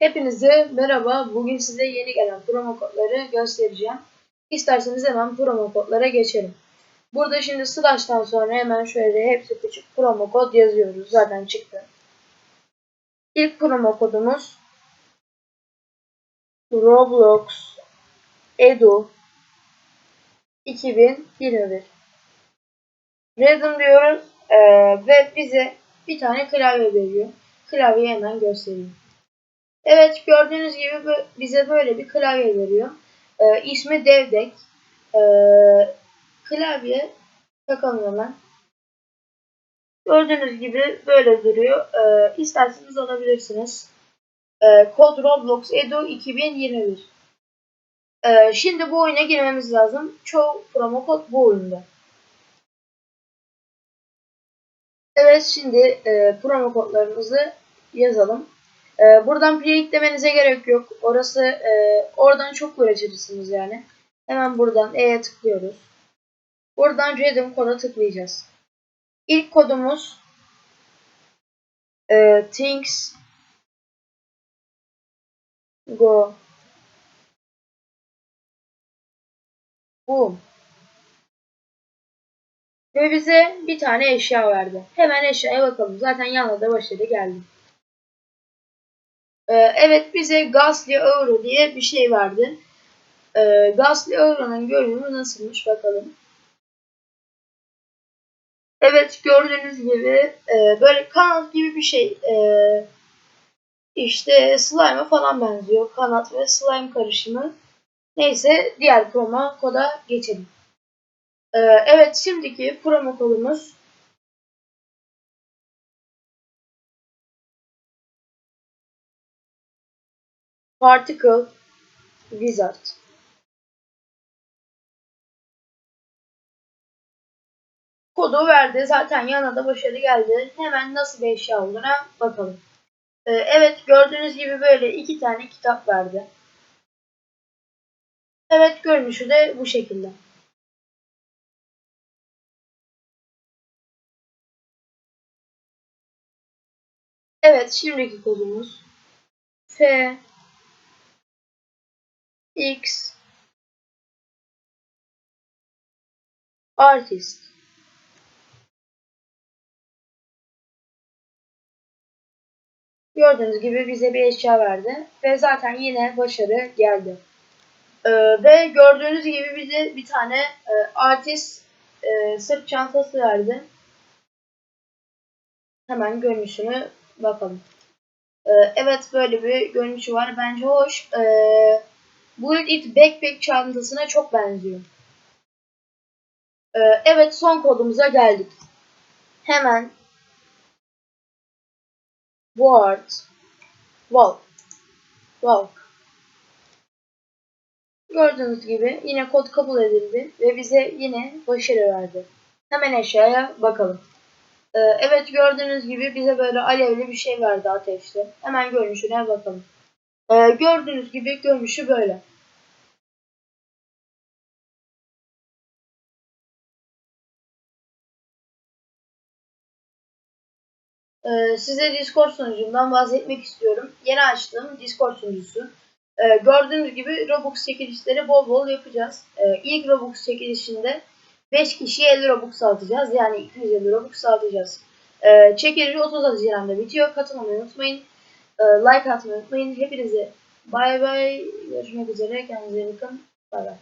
Hepinize merhaba. Bugün size yeni gelen promo kodları göstereceğim. İsterseniz hemen promo kodlara geçelim. Burada şimdi slash'tan sonra hemen şöyle hepsi küçük promo kod yazıyoruz. Zaten çıktı. İlk promo kodumuz Roblox Edu 2021 Random diyoruz eee, ve bize bir tane klavye veriyor. Klavyeyi hemen göstereyim. Evet gördüğünüz gibi bize böyle bir klavye veriyor. Ee, ismi Devdek. Ee, klavye takalım hemen. Gördüğünüz gibi böyle duruyor. Ee, isterseniz alabilirsiniz. Ee, kod Roblox Edu 2021. Ee, şimdi bu oyuna girmemiz lazım. Çoğu promo kod bu oyunda. Evet şimdi e, promo kodlarımızı yazalım. Ee, buradan play demenize gerek yok. Orası e, oradan çok uğraşırsınız yani. Hemen buradan E'ye tıklıyoruz. Buradan Redeem koda tıklayacağız. İlk kodumuz e, Things Go Boom ve bize bir tane eşya verdi. Hemen eşyaya bakalım. Zaten yanında da başladı geldi. Ee, evet bize Gasly Euro diye bir şey verdi. Ee, Gasly Euro'nun görünümü nasılmış bakalım. Evet gördüğünüz gibi e, böyle kanat gibi bir şey. E, işte slime'a falan benziyor. Kanat ve slime karışımı. Neyse diğer promo koda geçelim. Ee, evet şimdiki promo kodumuz Particle Wizard. Kodu verdi. Zaten yanına da başarı geldi. Hemen nasıl bir eşya olduğuna bakalım. Ee, evet gördüğünüz gibi böyle iki tane kitap verdi. Evet görünüşü de bu şekilde. Evet şimdiki kodumuz F X Artist Gördüğünüz gibi bize bir eşya verdi ve zaten yine başarı geldi. Ee, ve gördüğünüz gibi bize bir tane e, artist e, sırt çantası verdi. Hemen görünüşünü bakalım. Ee, evet böyle bir görünüşü var. Bence hoş. Ee, Build It Backpack çantasına çok benziyor. Ee, evet son kodumuza geldik. Hemen Ward Walk Walk Gördüğünüz gibi yine kod kabul edildi ve bize yine başarı verdi. Hemen aşağıya bakalım. Ee, evet gördüğünüz gibi bize böyle alevli bir şey verdi ateşli. Hemen görünüşüne bakalım. Ee, gördüğünüz gibi görünüşü böyle. Ee, size Discord sunucumdan bahsetmek istiyorum. Yeni açtığım Discord sunucusu. Ee, gördüğünüz gibi Robux çekilişleri bol bol yapacağız. Ee, ilk Robux çekilişinde 5 kişiye 50 Robux atacağız. Yani 250 Robux atacağız. Ee, çekiliş 30 Haziran'da bitiyor. Katılmayı unutmayın. Ee, like atmayı unutmayın. Hepinize bay bay. Görüşmek üzere. Kendinize iyi bakın. Bay bay.